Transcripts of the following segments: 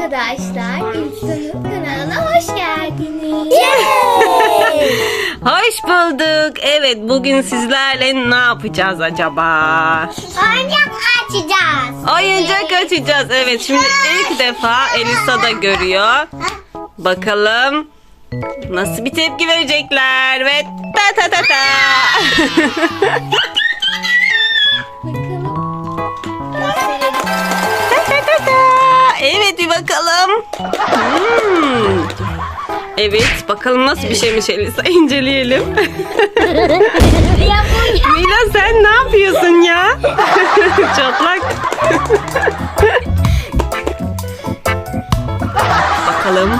arkadaşlar. İnsanın kanalına hoş geldiniz. Hoş bulduk. Evet bugün sizlerle ne yapacağız acaba? Oyuncak açacağız. Oyuncak açacağız. Evet şimdi ilk defa şey Elisa da görüyor. Bakalım nasıl bir tepki verecekler ve ta ta ta ta. bakalım. Hmm. Evet bakalım nasıl bir şeymiş Elisa inceleyelim. Mila sen ne yapıyorsun ya? Çatlak. Bakalım.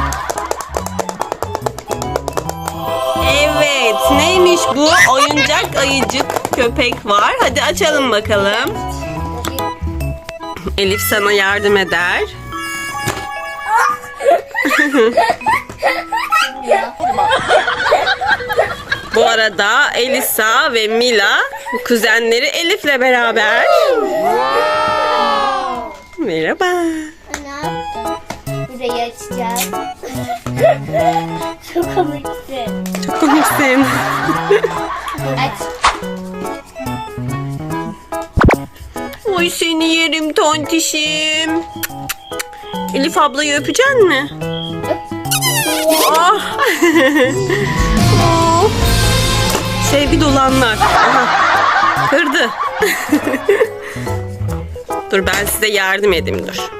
Evet neymiş bu? Oyuncak ayıcık köpek var. Hadi açalım bakalım. Elif sana yardım eder. Bu arada Elisa ve Mila kuzenleri Elif'le beraber. Merhaba. Burayı açacağız. Çok komiksin. Çok komiksin. Aç. Oy seni yerim tontişim. Elif ablayı öpecek mi? Oh. Oh. Sevgi dolanlar. Aha. Kırdı. dur ben size yardım edeyim dur.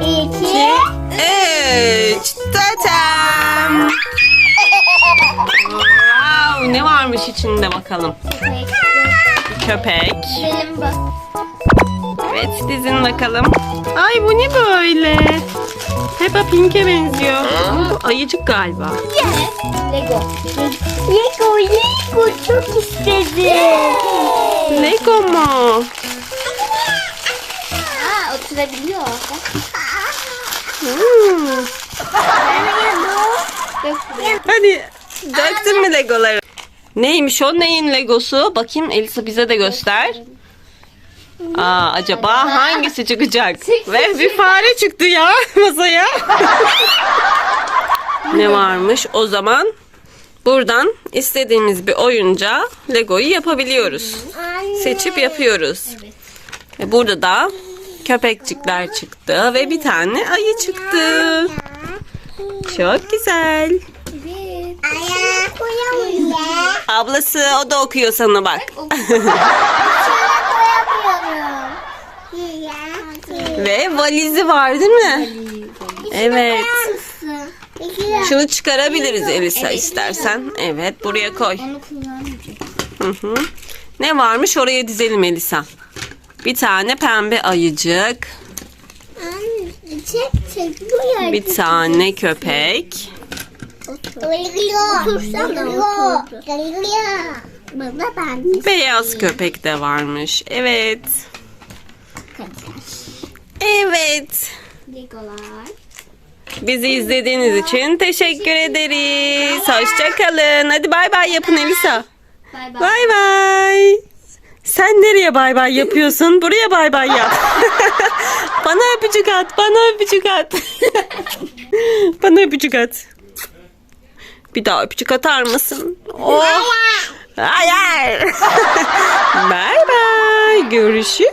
İki. Üç. Tatam. Wow, ne varmış içinde bakalım. Köpek. Gidelim bak. Evet dizin bakalım. Ay bu ne böyle? Peppa Pink'e benziyor. Bu ayıcık galiba. Lego. Lego, Lego çok istedim. Lego mu? Aa, oturabiliyor. Hmm. Dök buraya. Hadi döktün mü Legoları? Neymiş o? Neyin Legosu? Bakayım Elisa bize de göster. Aa, acaba hangisi çıkacak? Ve bir fare çıktı ya masaya. ne varmış? O zaman buradan istediğimiz bir oyuncağa Lego'yu yapabiliyoruz. Seçip yapıyoruz. Ve burada da köpekçikler çıktı ve bir tane ayı çıktı. Çok güzel. Ablası o da okuyor sana bak. ve valizi var değil mi? Evet. Şunu çıkarabiliriz Elisa istersen. Evet buraya koy. Onu kullanmayacağım. Hı hı. Ne varmış oraya dizelim Elisa. Bir tane pembe ayıcık. Bir tane köpek. Otursana otur. Baba ben Beyaz köpek de varmış. Evet. Evet. Legolar. Bizi izlediğiniz için teşekkür ederiz. Hoşça kalın. Hadi bay bay yapın Elisa. Bay bay. Bay bay. Sen nereye bay bay yapıyorsun? Buraya bay bay yap. bana öpücük at. Bana öpücük at. bana öpücük at. Bir daha öpücük atar mısın? Oh. Hayır. bay bay. Görüşürüz.